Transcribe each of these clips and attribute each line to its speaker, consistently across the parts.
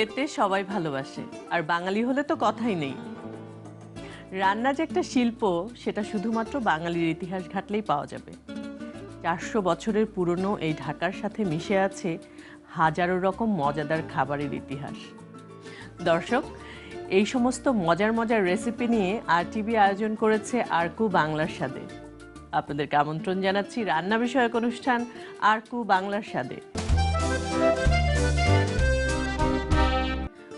Speaker 1: খেতে সবাই ভালোবাসে, আর বাঙালি হলে তো কথাই নেই। রান্না যে একটা শিল্প, সেটা শুধুমাত্র বাঙালির ইতিহাস ঘাটলেই পাওয়া যাবে। চারশো বছরের পুরনো এই ঢাকার সাথে মিশে আছে হাজারো রকম মজাদার খাবারের ইতিহাস। দর্শক, এই সমস্ত মজার মজার রেসিপি নিয়ে আর টিভি আয়োজন করেছে আরকু বাংলার স্বাদে। আপনাদেরকে আমন্ত্রণ জানাচ্ছি রান্না বিষয়ক অনুষ্ঠান আরকু বাংলার স্বাদে।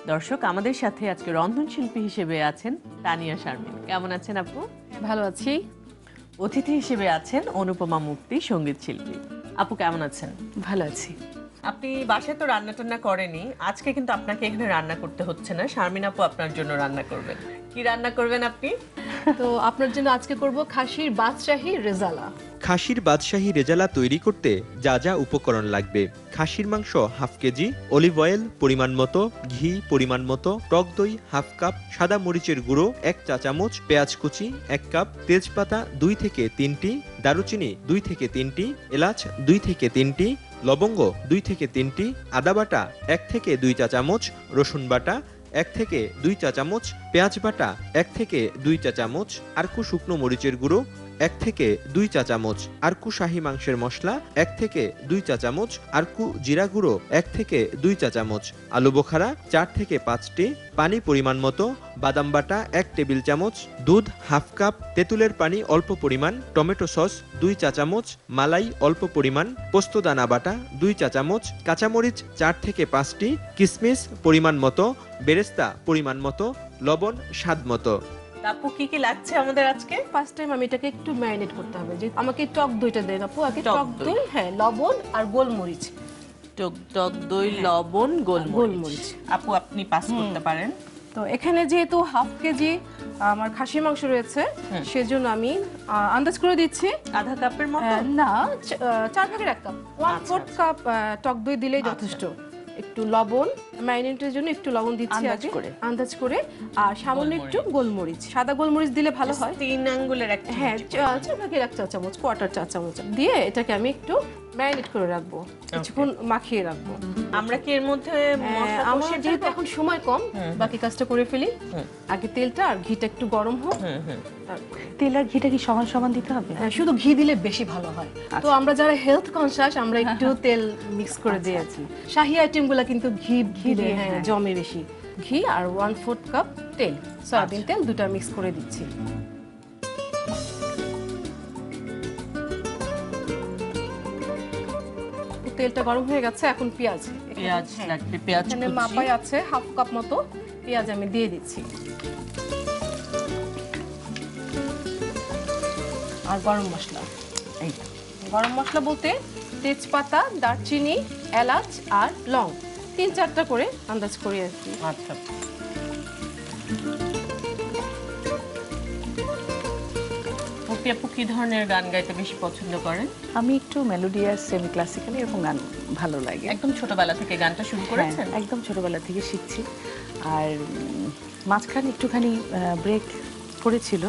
Speaker 1: দর্শক আমাদের সাথে আজকে রন্ধনশিল্পী হিসেবে আছেন তানিয়া শারমিন। কেমন আছেন আপু?
Speaker 2: ভালো আছি।
Speaker 1: অতিথি হিসেবে আছেন অনুপমা মুক্তি সংগীত শিল্পী। আপু কেমন আছেন?
Speaker 2: ভালো আছি।
Speaker 1: আপনি বাসায় তো রান্না টান্না করেনি আজকে কিন্তু আপনাকে এখানে রান্না করতে হচ্ছে না। শারমিন আপু আপনার জন্য রান্না করবেন। কি রান্না করবেন আপনি?
Speaker 2: তো আপনার জন্য আজকে করব খাসির বাদশাহী রেজালা।
Speaker 3: খাসির বাদশাহী রেজালা তৈরি করতে যা যা উপকরণ লাগবে। খাসির মাংস হাফ কেজি, অলিভ অয়েল পরিমাণ মতো, ঘি পরিমাণ মতো, টক দই হাফ কাপ, সাদা মরিচের গুঁড়ো, এক চা চামচ, পেঁয়াজ কুচি, এক কাপ, তেজপাতা দুই থেকে তিনটি, দারুচিনি দুই থেকে তিনটি, এলাচ দুই থেকে তিনটি, লবঙ্গ দুই থেকে তিনটি, আদা বাটা এক থেকে দুই চা চামচ, রসুন বাটা এক থেকে দুই চা চামচ পেঁয়াজ বাটা এক থেকে দুই চা চামচ আরকু শুকনো মরিচের গুঁড়ো এক থেকে দুই চা চামচ আরকু শাহি মাংসের মশলা এক থেকে দুই চা চামচ আরকু জিরা গুঁড়ো এক থেকে দুই চা চামচ আলু বোখারা চার থেকে পাঁচটি, পানি পরিমাণ মতো বাদাম বাটা এক টেবিল চামচ দুধ হাফ কাপ তেঁতুলের পানি অল্প পরিমাণ টমেটো সস দুই চা চামচ মালাই অল্প পরিমাণ পোস্তদানা বাটা দুই চা চামচ কাঁচামরিচ চার থেকে পাঁচটি কিশমিশ পরিমাণ মতো বেরেস্তা পরিমাণ মতো লবণ স্বাদ মতো।
Speaker 1: আপু কি কি লাগছে আমাদের আজকে?
Speaker 2: ফার্স্ট টাইম আমি এটাকে একটু ম্যারিনেট করতে হবে। যে আমাকে টক দইটা দেন আপু। আগে
Speaker 1: টক দই।
Speaker 2: হ্যাঁ লবণ আর গোলমরিচ।
Speaker 1: টক টক দই লবণ গোলমরিচ।
Speaker 2: গোলমরিচ।
Speaker 1: আপু আপনি পাস করতে পারেন।
Speaker 2: তো এখানে যেহেতু হাফ কেজি আমার খাসির মাংস রয়েছে সেজন্য আমি আন্দাজ করে দিচ্ছি।
Speaker 1: আধা কাপের মতো?
Speaker 2: না চার ভাগের এক কাপ। ওয়ান
Speaker 1: আচ্ছা,
Speaker 2: ফোর্থ কাপ টক দই দিলেই যথেষ্ট। একটু লবণ ম্যারিনেটের জন্য একটু লবণ দিচ্ছি আগে।
Speaker 1: করে।
Speaker 2: আন্দাজ করে। আর সামান্য একটু গোলমরিচ। সাদা গোলমরিচ দিলে ভালো হয়।
Speaker 1: তিন আঙ্গুলের একটা
Speaker 2: হ্যাঁ চার ভাগের এক চা চামচ কোয়ার্টার চা চামচ দিয়ে এটাকে আমি একটু ম্যারিনেট করে রাখব। কিছুক্ষণ মাখিয়ে রাখব।
Speaker 1: আমরা কি এর মধ্যে
Speaker 2: আমার যেহেতু এখন সময় কম বাকি কাজটা করে ফেলি। আগে তেলটা আর ঘিটা একটু গরম হোক।
Speaker 4: তেল আর ঘিটা কি সমান সমান দিতে হবে?
Speaker 2: হ্যাঁ, শুধু ঘি দিলে বেশি ভালো হয়। তো আমরা যারা হেলথ কনসিয়াস আমরা একটু তেল মিক্স করে দিয়েছি। শাহি আইটেমগুলো কিন্তু ঘি ঘি দিয়ে হ্যাঁ জমে বেশি। ঘি আর ওয়ান ফোর্থ কাপ তেল। সয়াবিন তেল দুটা মিক্স করে দিচ্ছি। তেলটা গরম হয়ে গেছে এখন পেঁয়াজ।
Speaker 1: পেঁয়াজ
Speaker 2: হ্যাঁ।
Speaker 1: লাগবে পেঁয়াজ
Speaker 2: এখানে মাপাই আছে হাফ কাপ মতো পেঁয়াজ আমি দিয়ে দিচ্ছি। আর গরম মশলা।
Speaker 1: এই
Speaker 2: গরম মশলা বলতে তেজপাতা দারচিনি এলাচ আর লং। তিন চারটা করে আন্দাজ করে আর কি।
Speaker 1: আচ্ছা। পপি আপু কি ধরনের গান গাইতে বেশি পছন্দ করেন?
Speaker 4: আমি একটু মেলোডিয়াস সেমি ক্লাসিক্যাল এরকম গান ভালো লাগে।
Speaker 1: একদম ছোটবেলা থেকে গানটা শুরু করেছেন?
Speaker 4: হ্যাঁ, একদম ছোটবেলা থেকে শিখছি। আর মাঝখানে একটুখানি ব্রেক পড়েছিল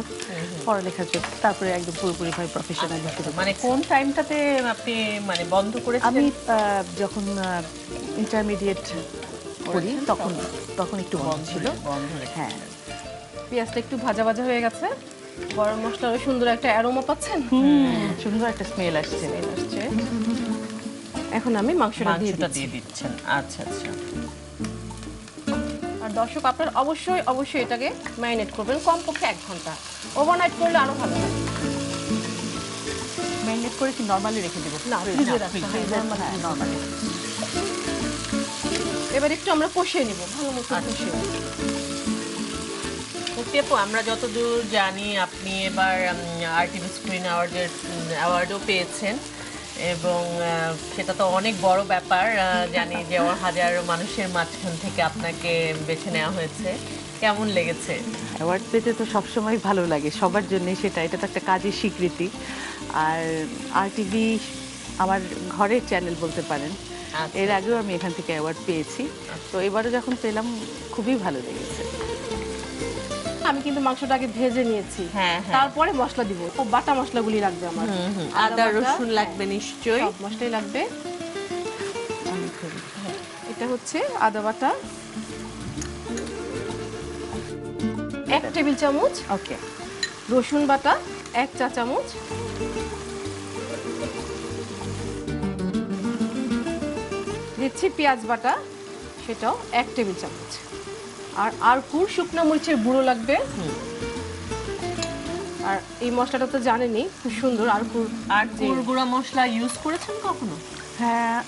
Speaker 4: পড়ালেখার জন্য। তারপরে একদম পুরোপুরিভাবে প্রফেশনাল হিসেবে
Speaker 1: মানে কোন টাইমটাতে আপনি মানে বন্ধ করে
Speaker 4: আমি যখন ইন্টারমিডিয়েট করি তখন তখন। একটু বন্ধ ছিল।
Speaker 1: বন্ধ
Speaker 4: হ্যাঁ।
Speaker 2: পেঁয়াজটা একটু ভাজা ভাজা হয়ে গেছে? গরম মশলার সুন্দর একটা অ্যারোমা পাচ্ছেন?
Speaker 4: সুন্দর একটা স্মেল আসছে
Speaker 2: স্মেল আসছে। এখন আমি মাংসটা দিয়ে
Speaker 1: মাংসটা
Speaker 2: দিচ্ছি।
Speaker 1: দিয়ে দিচ্ছেন। আচ্ছা আচ্ছা।
Speaker 2: আর দর্শক আপনার অবশ্যই অবশ্যই এটাকে ম্যারিনেট করবেন কমপক্ষে এক ঘণ্টা। ওভারনাইট করলে আরও ভালো হয়।
Speaker 4: ম্যারিনেট করে কি নর্মালি রেখে দেবো?
Speaker 2: না হয়
Speaker 4: হ্যাঁ নর্মালি
Speaker 2: এবার একটু আমরা কষিয়ে নিব ভালো মতো কষিয়ে
Speaker 1: আপু আমরা যতদূর জানি আপনি এবার আরটিভি স্ক্রিন অ্যাওয়ার্ডের অ্যাওয়ার্ডও পেয়েছেন এবং সেটা তো অনেক বড় ব্যাপার জানি যে হাজার মানুষের মাঝখান থেকে আপনাকে বেছে নেওয়া হয়েছে। কেমন লেগেছে?
Speaker 4: অ্যাওয়ার্ড পেতে তো সবসময় ভালো লাগে সবার জন্য সেটা এটা তো একটা কাজের স্বীকৃতি। আর আর টিভি আমার ঘরের চ্যানেল বলতে পারেন
Speaker 1: আচ্ছা।
Speaker 4: এর আগেও আমি এখান থেকে অ্যাওয়ার্ড পেয়েছি। তো এবারও যখন পেলাম খুবই ভালো লেগেছে।
Speaker 2: আমি কিন্তু মাংসটাকে ভেজে নিয়েছি।
Speaker 1: হ্যাঁ, হ্যাঁ।
Speaker 2: তারপরে মশলা দিব। খুব বাটা মশলাগুলি লাগবে আমার।
Speaker 1: আদা রসুন লাগবে নিশ্চয়ই।
Speaker 2: মশলাই লাগবে।
Speaker 4: হ্যাঁ।
Speaker 2: এটা হচ্ছে আদা বাটা। এক টেবিল চামচ।
Speaker 4: ওকে।
Speaker 2: রসুন বাটা এক চা চামচ। দিচ্ছি পেঁয়াজ বাটা সেটাও এক টেবিল চামচ। আর আরকুর শুকনো মরিচের গুঁড়ো লাগবে। আর এই মশলাটা তো জানেনই খুব সুন্দর আরকুর
Speaker 1: আর গুড় গুঁড়া মশলা ইউজ করেছেন কখনো?
Speaker 4: হ্যাঁ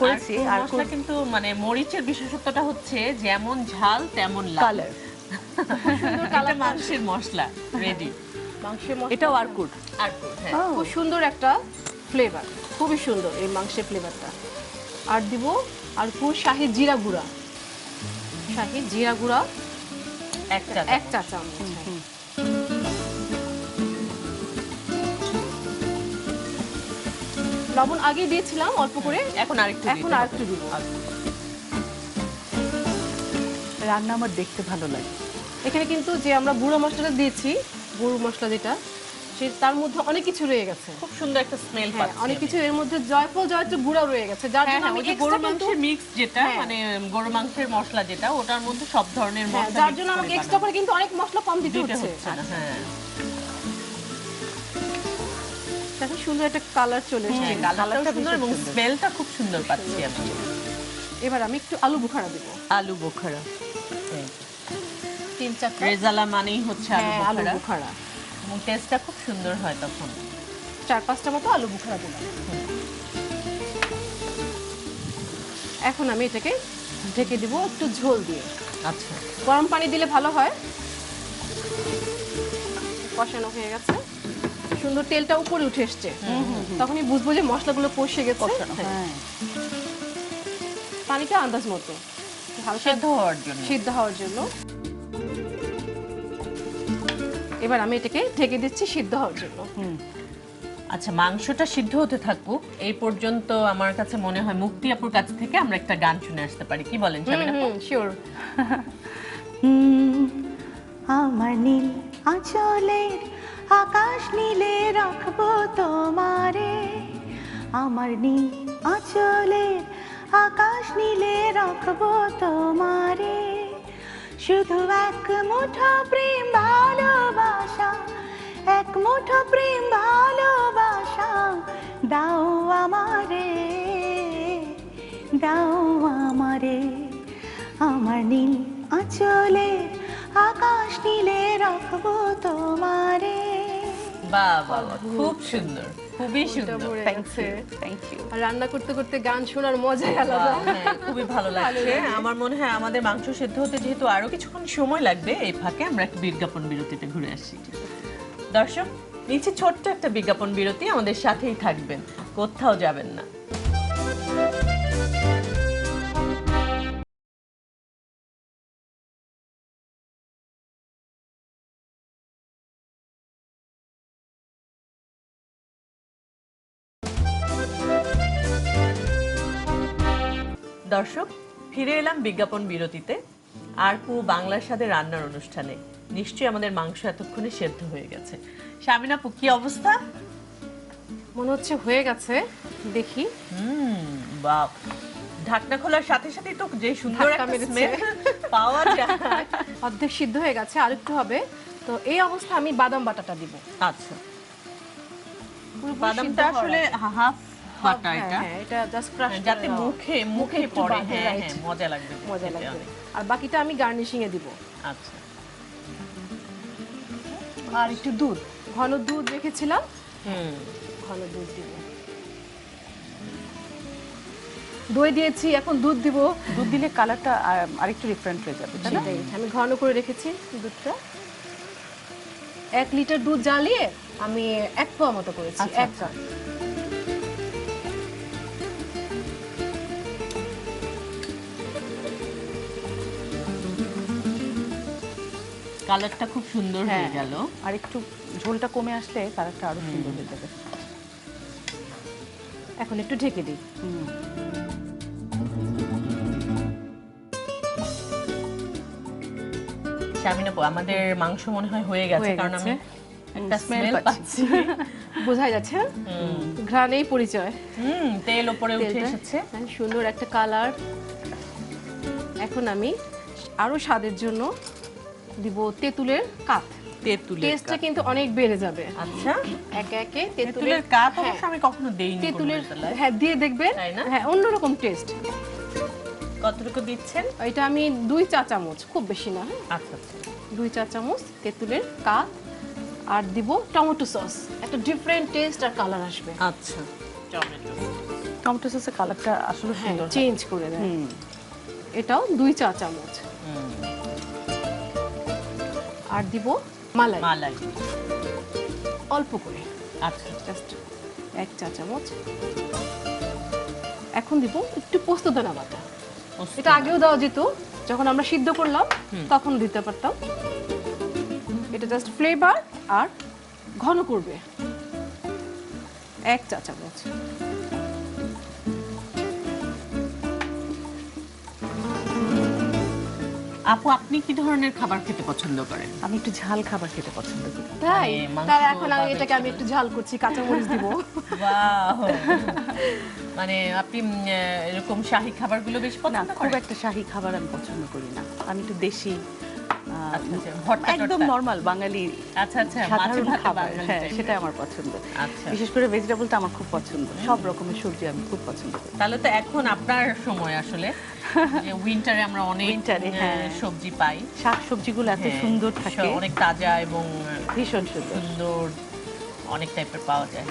Speaker 4: করেছি।
Speaker 1: আর
Speaker 4: আর
Speaker 1: মশলা কিন্তু মানে মরিচের বিশেষত্বটা হচ্ছে যেমন ঝাল তেমন লাল।
Speaker 4: কালার
Speaker 1: এটা মাংসের মশলা রেডি
Speaker 2: মাংসের মশলা।
Speaker 4: এটাও আর কুড
Speaker 1: আর গুড়, হ্যাঁ।
Speaker 2: খুব সুন্দর একটা ফ্লেভার খুবই সুন্দর এই মাংসের ফ্লেভারটা আর দিব আর পুর শাহি জিরা গুঁড়া। শাহি জিরা গুঁড়া
Speaker 1: একটা
Speaker 2: এক চা চামচ লবণ আগে দিয়েছিলাম অল্প করে।
Speaker 1: এখন আরেকটু
Speaker 2: এখন
Speaker 1: দিতে
Speaker 2: আর একটু দিব।
Speaker 4: রান্না আমার দেখতে ভালো লাগে।
Speaker 2: এখানে কিন্তু যে আমরা গুঁড়ো মশলাটা দিয়েছি গুঁড়ো মশলা যেটা সে তার মধ্যে অনেক কিছু রয়ে গেছে।
Speaker 1: খুব সুন্দর একটা স্মেল
Speaker 2: হ্যাঁ অনেক কিছু এর মধ্যে জয়ফল জয়ত্রী গুঁড়া রয়ে গেছে। যার
Speaker 1: হ্যাঁ
Speaker 2: জন্য
Speaker 1: হ্যাঁ
Speaker 2: আমি
Speaker 1: ওই গরু মাংসের মিক্স যেটা। মানে গরু মাংসের মশলা যেটা ওটার মধ্যে সব ধরনের মশলা
Speaker 2: যার জন্য আমাকে এক্সট্রা করে কিন্তু অনেক মশলা কম দিতে হচ্ছে।
Speaker 1: হ্যাঁ।
Speaker 2: দেখো সুন্দর একটা কালার চলে এসেছে।
Speaker 1: কালারটাও সুন্দর এবং স্মেলটা খুব সুন্দর পাচ্ছি আমি।
Speaker 2: এবার আমি একটু আলু বুখারা দেবো।
Speaker 1: আলু বোখারা
Speaker 2: তিন চারটা
Speaker 1: রেজালা মানেই হচ্ছে আলু বুখারা। এবং টেস্টটা খুব সুন্দর হয় তখন।
Speaker 2: চার পাঁচটা মতো আলু বুখারা দিলাম এখন আমি এটাকে ঢেকে দিব একটু ঝোল দিয়ে।
Speaker 1: আচ্ছা।
Speaker 2: গরম পানি দিলে ভালো হয়। কষানো হয়ে গেছে। সুন্দর তেলটা উপরে উঠে এসছে। তখনই বুঝব যে মশলাগুলো কষে গেছে হ্যাঁ।
Speaker 4: হ্যাঁ।
Speaker 2: পানিটা আন্দাজ মতো।
Speaker 1: সেদ্ধ হওয়ার জন্য।
Speaker 2: সিদ্ধ হওয়ার জন্য। এবার আমি এটাকে ঢেকে দিচ্ছি সিদ্ধ হওয়ার জন্য।
Speaker 1: আচ্ছা মাংসটা সিদ্ধ হতে থাকুক এই পর্যন্ত আমার কাছে মনে হয় মুক্তি আপুর কাছ থেকে আমরা একটা গান শুনে আসতে পারি। কি বলেন সাবিনা আপু?
Speaker 2: হুম শিওর
Speaker 5: আমার নীল আঁচলের আকাশ নীলে রাখব তোমারে। আমার নীল আঁচলের আকাশ নীলে রাখব তোমারে। শুধু এক মুঠো প্রেম ভালোবাসা এক মুঠো প্রেম ভালোবাসা দাও আমারে দাও আমারে। আমার নীল আঁচলে আকাশ নীলে রাখব তোমারে।
Speaker 1: বাহ, খুব সুন্দর। খুবই সুন্দর।
Speaker 4: থ্যাংক ইউ থ্যাংক ইউ
Speaker 2: রান্না করতে করতে গান শোনার মজাই আলাদা।
Speaker 1: হ্যাঁ, খুবই ভালো লাগছে। আমার মনে হয় আমাদের মাংস সেদ্ধ হতে যেহেতু আরও কিছুক্ষণ সময় লাগবে এই ফাঁকে আমরা একটা বিজ্ঞাপন বিরতিতে ঘুরে আসি। দর্শক নিচে ছোট্ট একটা বিজ্ঞাপন বিরতি আমাদের সাথেই থাকবেন। কোথাও যাবেন না। ফিরে এলাম বিজ্ঞাপন বিরতিতে। আর পু বাংলার সাথে রান্নার অনুষ্ঠানে। নিশ্চয়ই আমাদের মাংস এতক্ষণে সেদ্ধ হয়ে গেছে। শামিনা আপু কি অবস্থা?
Speaker 2: মনে হচ্ছে হয়ে গেছে। দেখি।
Speaker 1: হুম বাপ ঢাকনা খোলার সাথে সাথে তো যে সুন্দর একটা স্মেল পাওয়া যায়।
Speaker 2: অর্ধেক সিদ্ধ হয়ে গেছে আর একটু হবে। তো এই অবস্থা আমি বাদাম বাটাটা দিব।
Speaker 1: আচ্ছা। বাদামটা আসলে হাফ বাটা
Speaker 2: হ্যাঁ,
Speaker 1: এটা।
Speaker 2: হ্যাঁ, এটা জাস্ট ক্রাশ
Speaker 1: যাতে মুখে মুখে পড়ে হ্যাঁ হ্যাঁ মজা লাগবে
Speaker 2: মজা লাগবে। আর বাকিটা আমি গার্নিশিং এ দিব।
Speaker 1: আচ্ছা।
Speaker 2: আর একটু দুধ। ঘন দুধ রেখেছিলাম।
Speaker 1: হুম।
Speaker 2: ঘন দুধ দিব। দই দিয়েছি এখন দুধ দিব।
Speaker 4: দুধ দিলে কালারটা আরেকটু ডিফারেন্ট হয়ে যাবে তাই না?
Speaker 2: আমি ঘন করে রেখেছি দুধটা। এক লিটার দুধ জ্বালিয়ে আমি এক পোয়া মতো করেছি
Speaker 4: আচ্ছা,
Speaker 2: এক কাপ।
Speaker 1: কালারটা খুব সুন্দর হয়ে
Speaker 4: হ্যাঁ।
Speaker 1: গেল।
Speaker 4: আর একটু ঝোলটা কমে আসলে কালারটা আরও সুন্দর হয়ে যাবে।
Speaker 2: এখন একটু ঢেকে দিই।
Speaker 4: হুম।
Speaker 1: শামিনা আপু আমাদের মাংস মনে হয় হয়ে গেছে কারণ আমি একটা স্মেল
Speaker 4: পাচ্ছি।
Speaker 2: বোঝা যাচ্ছে? ঘ্রাণেই পরিচয়।
Speaker 1: হুম তেল উপরে উঠে। এসেছে।
Speaker 2: হ্যাঁ, সুন্দর একটা কালার। এখন আমি আরও স্বাদের জন্য দিব তেঁতুলের কাঠ
Speaker 1: তেঁতুলের
Speaker 2: টেস্টটা কিন্তু অনেক বেড়ে যাবে।
Speaker 1: আচ্ছা।
Speaker 2: একে একে
Speaker 1: তেঁতুলের
Speaker 2: হ্যাঁ,
Speaker 1: অবশ্য আমি কখনো দেইনি
Speaker 2: তেঁতুলের হ্যাঁ দিয়ে দেখবেন? হ্যাঁ অন্যরকম টেস্ট।
Speaker 1: কতটুকু দিচ্ছেন?
Speaker 2: এটা আমি দুই চা চামচ খুব বেশি না হ্যাঁ।
Speaker 1: আচ্ছা আচ্ছা।
Speaker 2: দুই চা চামচ তেঁতুলের আর দিব টমেটো সস। একটা ডিফারেন্ট টেস্ট আর কালার আসবে।
Speaker 1: আচ্ছা টমেটো
Speaker 4: টমেটো সসের কালারটা আসলে
Speaker 2: হ্যাঁ
Speaker 4: সুন্দর
Speaker 2: চেঞ্জ করে দেয়।
Speaker 4: হুম।
Speaker 2: এটাও দুই চা চামচ। আর দিব মালাই।
Speaker 1: মালাই।
Speaker 2: অল্প করে।
Speaker 1: আচ্ছা।
Speaker 2: জাস্ট এক চা চামচ। এখন দিব একটু পোস্তদানা বাটা। এটা আগেও দেওয়া যেত যখন আমরা সিদ্ধ করলাম তখন দিতে পারতাম। এটা জাস্ট ফ্লেভার আর ঘন করবে। এক চা চামচ।
Speaker 1: আপু আপনি কি ধরনের খাবার খেতে পছন্দ করেন?
Speaker 4: আমি একটু ঝাল খাবার খেতে পছন্দ করি।
Speaker 2: তাই? তাই এখন আমি এটাকে আমি একটু ঝাল করছি কাঁচা মরিচ
Speaker 1: দিব মানে আপনি এরকম শাহী খাবারগুলো বেশ পছন্দ করেন?
Speaker 4: খুব একটা শাহী খাবার আমি পছন্দ করি না। আমি একটু দেশি একদম নর্মাল বাঙালি
Speaker 1: আচ্ছা আচ্ছা
Speaker 4: সাধারণ খাবার। হ্যাঁ। সেটা আমার পছন্দ।
Speaker 1: আচ্ছা।
Speaker 4: বিশেষ করে ভেজিটেবলটা আমার খুব পছন্দ। সব রকমের সবজি আমি খুব পছন্দ করি।
Speaker 1: তাহলে তো এখন আপনার সময় আসলে। উইন্টারে আমরা অনেক
Speaker 4: Winter-এ, হ্যাঁ।
Speaker 1: সবজি পাই।
Speaker 4: শাক সবজিগুলো এত
Speaker 1: হ্যাঁ,
Speaker 4: সুন্দর থাকে।
Speaker 1: অনেক তাজা এবং
Speaker 4: ভীষণ সুন্দর।
Speaker 1: সুন্দর অনেক টাইপের পাওয়া যায়।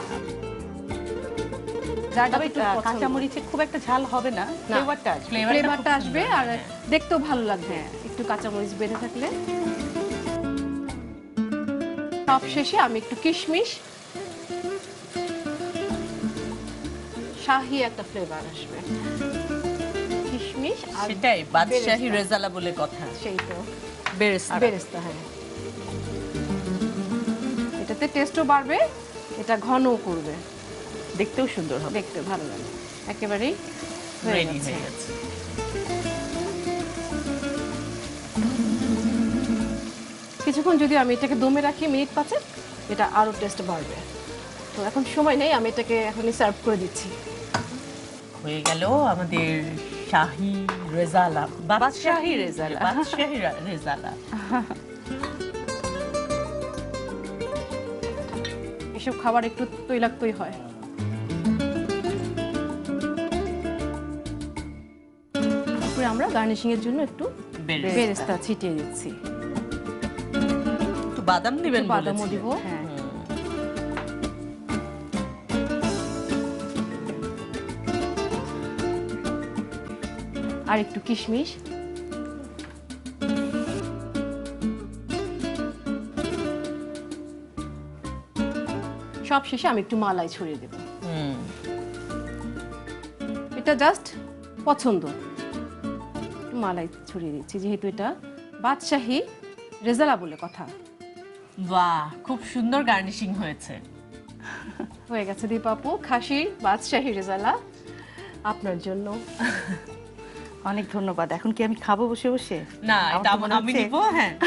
Speaker 2: যার
Speaker 4: তবে
Speaker 2: একটু
Speaker 4: আহ,
Speaker 2: পছন্দ।
Speaker 4: খুব একটা ঝাল হবে না ফ্লেভারটা আসবে।
Speaker 1: ফ্লেভারটা
Speaker 2: ফ্লেভারটা আসবে আর দেখতেও ভালো লাগবে। একটু কাঁচামরিচ বেড়ে থাকলে। সব শেষে আমি একটু কিশমিশ। শাহি একটা ফ্লেভার আসবে। কিশমিশ আর
Speaker 1: সেটাই বাদশাহী রেজালা বলে কথা।
Speaker 2: সেই তো।
Speaker 1: বেরেস্তা।
Speaker 2: বেরেস্তা হ্যাঁ। এটাতে টেস্টও বাড়বে এটা ঘনও করবে।
Speaker 4: দেখতেও সুন্দর হবে।
Speaker 2: দেখতে ভালো লাগে। একেবারেই
Speaker 1: রেডি হয়ে গেছে।
Speaker 2: কিছুক্ষণ যদি আমি এটাকে দমে রাখি মিনিট পাঁচে এটা আরও টেস্ট বাড়বে। তো এখন সময় নেই আমি এটাকে এখনই সার্ভ করে দিচ্ছি।
Speaker 1: হয়ে গেল আমাদের শাহি রেজালা।
Speaker 4: বাদশাহী রেজালা।
Speaker 1: বাদশাহী রেজালা।
Speaker 2: এসব খাবার একটু তৈলাক্তই হয়। আমরা গার্নিশিং এর জন্য একটু
Speaker 1: বেরেস্তা।
Speaker 2: ছিটিয়ে দিচ্ছি।
Speaker 1: বাদাম দিবেন
Speaker 2: একটু বাদামও দিব
Speaker 4: হ্যাঁ।
Speaker 2: আর একটু কিশমিশ। সব শেষে আমি একটু মালাই ছড়িয়ে দেব। এটা জাস্ট পছন্দ। মালাই ছড়িয়ে দিচ্ছি যেহেতু এটা বাদশাহী রেজালা বলে কথা।
Speaker 1: বাহ খুব সুন্দর গার্নিশিং হয়েছে।
Speaker 2: হয়ে গেছে দীপাপু খাসির বাদশাহী রেজালা। আপনার জন্য।
Speaker 4: অনেক ধন্যবাদ। এখন কি আমি খাব বসে বসে?
Speaker 1: না এটা আম- নিব হ্যাঁ।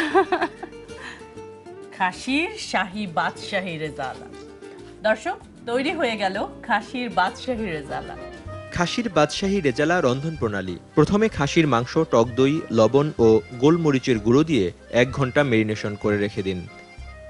Speaker 1: খাসির শাহী বাদশাহী রেজালা। দর্শক তৈরি হয়ে গেল খাসির বাদশাহী রেজালা।
Speaker 3: খাসির বাদশাহী রেজালা রন্ধন প্রণালী। প্রথমে খাসির মাংস, টক দই, লবণ ও গোলমরিচের গুঁড়ো দিয়ে এক ঘণ্টা মেরিনেশন করে রেখে দিন।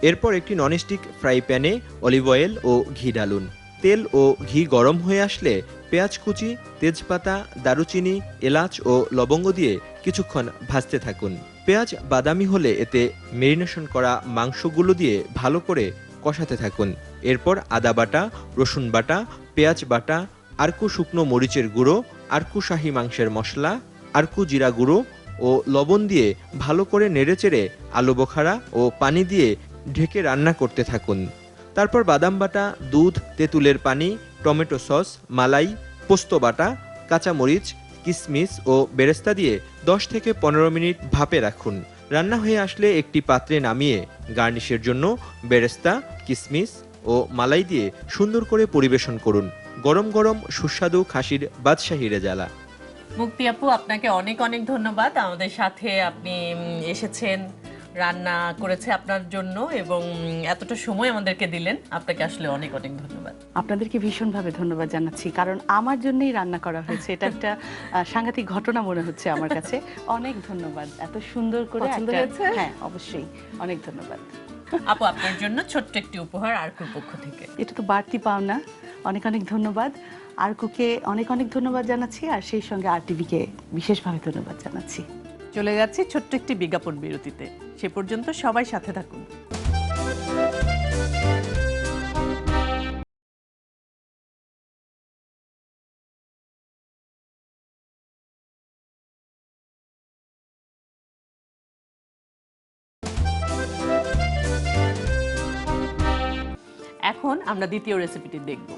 Speaker 3: এরপর একটি ননস্টিক ফ্রাই প্যানে অলিভ অয়েল ও ঘি ঢালুন তেল ও ঘি গরম হয়ে আসলে পেঁয়াজ কুচি, তেজপাতা, দারুচিনি, এলাচ ও লবঙ্গ দিয়ে কিছুক্ষণ ভাজতে থাকুন। পেঁয়াজ বাদামি হলে এতে মেরিনেশন করা মাংসগুলো দিয়ে ভালো করে কষাতে থাকুন। এরপর আদা বাটা, রসুন বাটা, পেঁয়াজ বাটা আরকু শুকনো মরিচের গুঁড়ো, আরকু শাহী মাংসের মশলা, আরকু জিরা গুঁড়ো ও লবণ দিয়ে ভালো করে নেড়েচেড়ে আলু বোখারা ও পানি দিয়ে ঢেকে রান্না করতে থাকুন। তারপর বাদাম বাটা, দুধ, তেঁতুলের পানি, টমেটো সস, মালাই, পোস্ত বাটা, কাঁচামরিচ কিশমিশ ও বেরেস্তা দিয়ে দশ থেকে পনেরো মিনিট ভাপে রাখুন। রান্না হয়ে আসলে একটি পাত্রে নামিয়ে গার্নিশের জন্য বেরেস্তা কিশমিশ ও মালাই দিয়ে সুন্দর করে পরিবেশন করুন। গরম গরম সুস্বাদু খাসির বাদশাহী রেজালা।
Speaker 1: মুক্তি আপু আপনাকে অনেক অনেক ধন্যবাদ। আমাদের সাথে আপনি এসেছেন রান্না করেছে আপনার জন্য এবং এতটা সময় আমাদেরকে দিলেন। আপনাকে আসলে অনেক অনেক ধন্যবাদ।
Speaker 4: আপনাদেরকে ভীষণভাবে ধন্যবাদ জানাচ্ছি কারণ আমার জন্যই রান্না করা হয়েছে। এটা একটা সাংঘাতিক ঘটনা মনে হচ্ছে আমার কাছে। অনেক ধন্যবাদ। এত সুন্দর করে হ্যাঁ অবশ্যই। অনেক ধন্যবাদ।
Speaker 1: আপু আপনার জন্য ছোট্ট একটি উপহার আরকুর পক্ষ থেকে।
Speaker 4: এটা তো বাড়তি পাওনা। অনেক অনেক ধন্যবাদ। আরকুকে অনেক অনেক ধন্যবাদ জানাচ্ছি আর সেই সঙ্গে আর টিভিকে বিশেষভাবে ধন্যবাদ জানাচ্ছি।
Speaker 1: চলে যাচ্ছি ছোট্ট একটি বিজ্ঞাপন বিরতিতে। সে পর্যন্ত সবাই সাথে থাকুন। এখন আমরা দ্বিতীয় রেসিপিটি দেখব।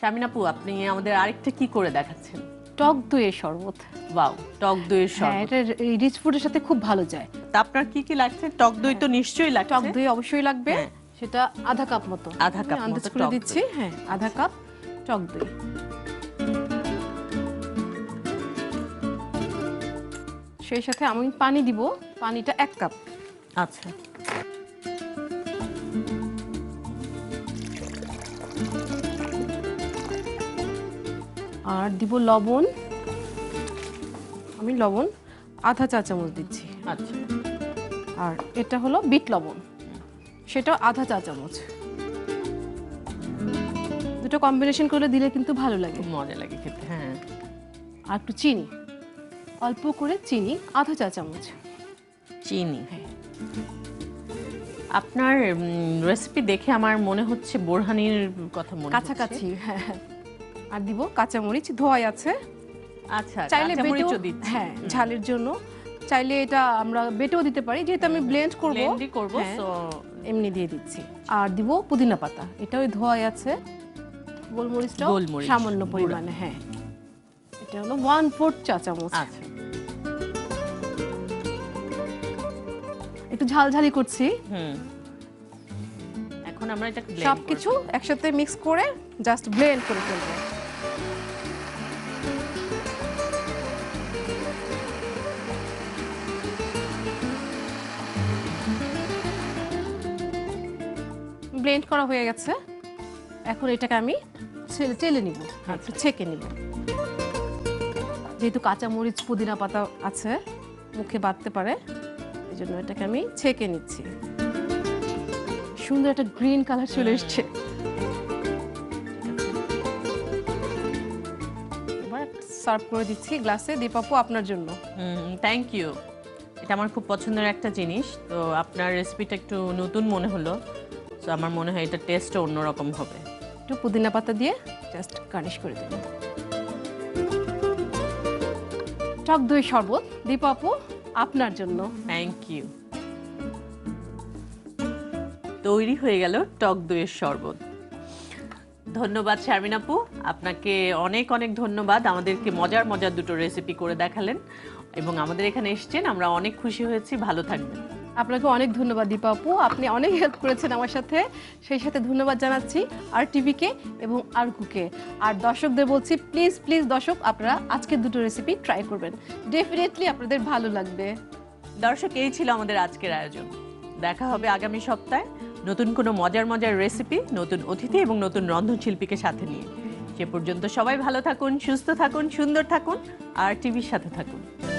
Speaker 1: শামিনাপু আপনি আমাদের আরেকটা কি করে দেখাচ্ছেন?
Speaker 2: টক দইয়ের শরবত।
Speaker 1: ওয়াও টক দইয়ের
Speaker 2: হ্যাঁ
Speaker 1: শরবত।
Speaker 2: এটা রিচ ফুডের সাথে খুব ভালো যায়।
Speaker 1: তা আপনার কি কি লাগছে? টক দই তো নিশ্চয়ই লাগছে।
Speaker 2: টক দই অবশ্যই লাগবে।
Speaker 1: হ্যাঁ।
Speaker 2: সেটা আধা কাপ মতো।
Speaker 1: আধা কাপ
Speaker 2: আন্দাজ
Speaker 1: মতো
Speaker 2: করে
Speaker 1: টক
Speaker 2: দিচ্ছি। হ্যাঁ আধা কাপ টক দই। সেই সাথে আমি পানি দিব। পানিটা এক কাপ।
Speaker 1: আচ্ছা।
Speaker 2: আর দিব লবণ। আমি লবণ আধা চা চামচ দিচ্ছি।
Speaker 1: আচ্ছা।
Speaker 2: আর এটা হলো বিট লবণ। সেটা আধা চা চামচ। দুটো কম্বিনেশন করে দিলে কিন্তু ভালো লাগে।
Speaker 1: মজা লাগে খেতে হ্যাঁ।
Speaker 2: আর একটু চিনি। অল্প করে চিনি আধা চা চামচ।
Speaker 1: চিনি
Speaker 2: হ্যাঁ।
Speaker 1: আপনার রেসিপি দেখে আমার মনে হচ্ছে বোরহানির কথা মনে।
Speaker 2: কাছাকাছি হ্যাঁ। আর দিব কাঁচামরিচ ধোয়াই আছে।
Speaker 1: আচ্ছা
Speaker 2: চাইলে বেটেও
Speaker 1: দিচ্ছি।
Speaker 2: হ্যাঁ ঝালের জন্য। চাইলে এটা আমরা বেটেও দিতে পারি যেহেতু আমি ব্লেন্ড করব।
Speaker 1: ব্লেন্ডই করব
Speaker 2: হ্যাঁ,
Speaker 1: সো
Speaker 2: এমনি দিয়ে দিচ্ছি। আর দিব পুদিনা পাতা। এটাও ধোয়াই আছে। গোলমরিচটা
Speaker 1: গোলমরিচ,
Speaker 2: সামান্য পরিমাণে হ্যাঁ। এটা হলো ওয়ান ফোর্থ চা চামচ।
Speaker 1: আচ্ছা।
Speaker 2: একটু ঝালঝালি করছি।
Speaker 1: হুম। এখন আমরা এটা
Speaker 2: সবকিছু একসাথে মিক্স করে জাস্ট ব্লেন্ড করে ফেলব। ব্লেন্ড করা হয়ে গেছে। এখন এটাকে আমি টেলে নিব একটু ছেঁকে নিব। যেহেতু কাঁচা মরিচ পুদিনা পাতা আছে মুখে বাঁধতে পারে এই জন্য এটাকে আমি ছেঁকে নিচ্ছি। সুন্দর একটা গ্রিন কালার চলে এসছে। এবার সার্ভ করে দিচ্ছি গ্লাসে। দীপাপু আপনার জন্য।
Speaker 1: থ্যাংক ইউ এটা আমার খুব পছন্দের একটা জিনিস। তো আপনার রেসিপিটা একটু নতুন মনে হলো। তো আমার মনে হয় এটা টেস্টও অন্যরকম হবে।
Speaker 2: একটু পুদিনা পাতা দিয়ে জাস্ট গার্নিশ করে দেবেন টক দই শরবত দীপাপু আপনার জন্য।
Speaker 1: থ্যাংক ইউ তৈরি হয়ে গেল টক দইয়ের শরবত। ধন্যবাদ শারমিন আপু। আপনাকে অনেক অনেক ধন্যবাদ। আমাদেরকে মজার মজার দুটো রেসিপি করে দেখালেন। এবং আমাদের এখানে এসেছেন। আমরা অনেক খুশি হয়েছি। ভালো থাকবেন।
Speaker 2: আপনাকে অনেক ধন্যবাদ দীপা আপু। আপনি অনেক হেল্প করেছেন আমার সাথে। সেই সাথে ধন্যবাদ জানাচ্ছি আর টিভিকে এবং আর কুকে আর দর্শকদের বলছি প্লিজ প্লিজ দর্শক, আপনারা আজকে দুটো রেসিপি ট্রাই করবেন। ডেফিনেটলি আপনাদের ভালো লাগবে।
Speaker 1: দর্শক, এই ছিল আমাদের আজকের আয়োজন। দেখা হবে আগামী সপ্তাহে নতুন কোনো মজার মজার রেসিপি নতুন অতিথি এবং নতুন রন্ধনশিল্পীকে সাথে নিয়ে। সে পর্যন্ত সবাই ভালো থাকুন, সুস্থ থাকুন, সুন্দর থাকুন, আর টিভির সাথে থাকুন।